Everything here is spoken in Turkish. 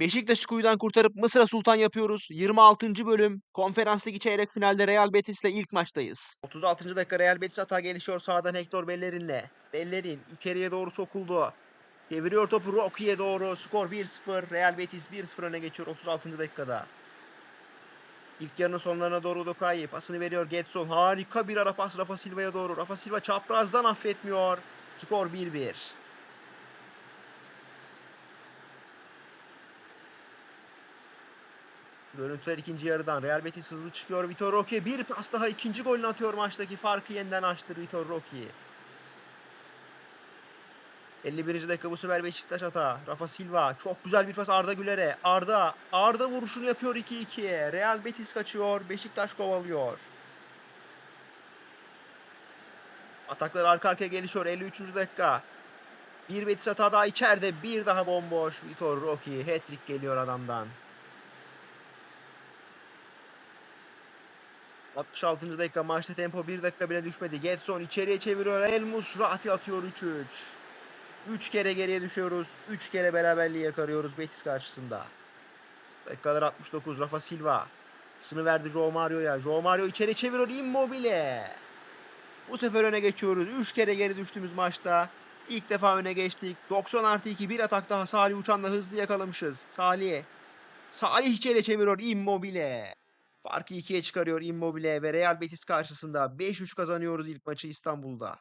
Beşiktaş'ı kuyudan kurtarıp Mısır'a sultan yapıyoruz. 26. bölüm. Konferans Ligi çeyrek finalde Real Betis'le ilk maçtayız. 36. dakika Real Betis hata gelişiyor sağdan Hector Bellerin'le. Bellerin içeriye doğru sokuldu. Deviriyor topu Rocky'ye doğru. Skor 1-0. Real Betis 1-0 öne geçiyor 36. dakikada. İlk yarının sonlarına doğru Udokai pasını veriyor Getson. Harika bir ara pas Rafa Silva'ya doğru. Rafa Silva çaprazdan affetmiyor. Skor 1-1. Görüntüler ikinci yarıdan. Real Betis hızlı çıkıyor. Vitor Roque bir pas daha ikinci golünü atıyor maçtaki. Farkı yeniden açtı Vitor Roque. 51. dakika bu sefer Beşiktaş hata. Rafa Silva çok güzel bir pas Arda Güler'e. Arda, Arda vuruşunu yapıyor 2-2'ye. Real Betis kaçıyor. Beşiktaş kovalıyor. Ataklar arka arkaya gelişiyor 53. dakika. Bir Betis hata daha içeride. Bir daha bomboş. Vitor Roque. Hat-trick geliyor adamdan. 66. dakika maçta tempo 1 dakika bile düşmedi. Getson içeriye çeviriyor. El Musrati atıyor 3-3. 3 kere geriye düşüyoruz. 3 kere beraberliği yakarıyoruz Betis karşısında. Dakikalar 69. Rafa Silva. Sını verdi Joe Mario'ya. Joe Mario içeri çeviriyor. Immobile. Bu sefer öne geçiyoruz. 3 kere geri düştüğümüz maçta. İlk defa öne geçtik. 90 artı 2 bir atak daha Salih Uçan'la hızlı yakalamışız. Salih. Salih içeri çeviriyor. Immobile. Farkı ikiye çıkarıyor Immobile ve Real Betis karşısında 5-3 kazanıyoruz ilk maçı İstanbul'da.